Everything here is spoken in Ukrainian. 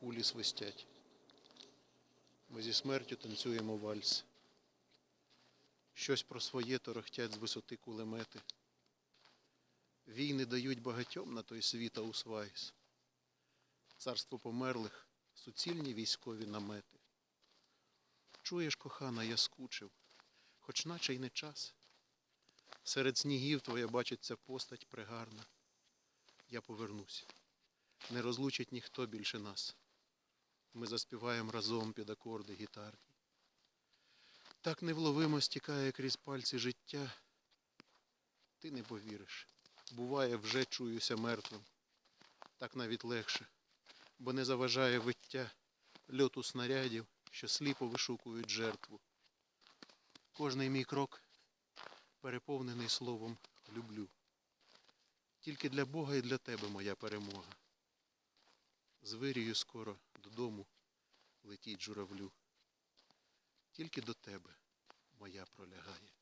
кулі свистять. Ми зі смертю танцюємо вальс. Щось про своє торохтять з висоти кулемети. Війни дають багатьом на той світ Аусвайс. Царство померлих, суцільні військові намети. Чуєш, кохана, я скучив, хоч наче й не час. Серед снігів твоя бачиться постать пригарна. Я повернусь. Не розлучить ніхто більше нас. Ми заспіваємо разом під акорди гітарні. Так невловимо стікає крізь пальці життя. Ти не повіриш. Буває, вже чуюся мертвим. Так навіть легше, бо не заважає виття льоту снарядів, що сліпо вишукують жертву. Кожний мій крок переповнений словом люблю. Тільки для Бога і для тебе моя перемога. Звирію скоро додому летіть журавлю. Тільки до тебе моя пролягає.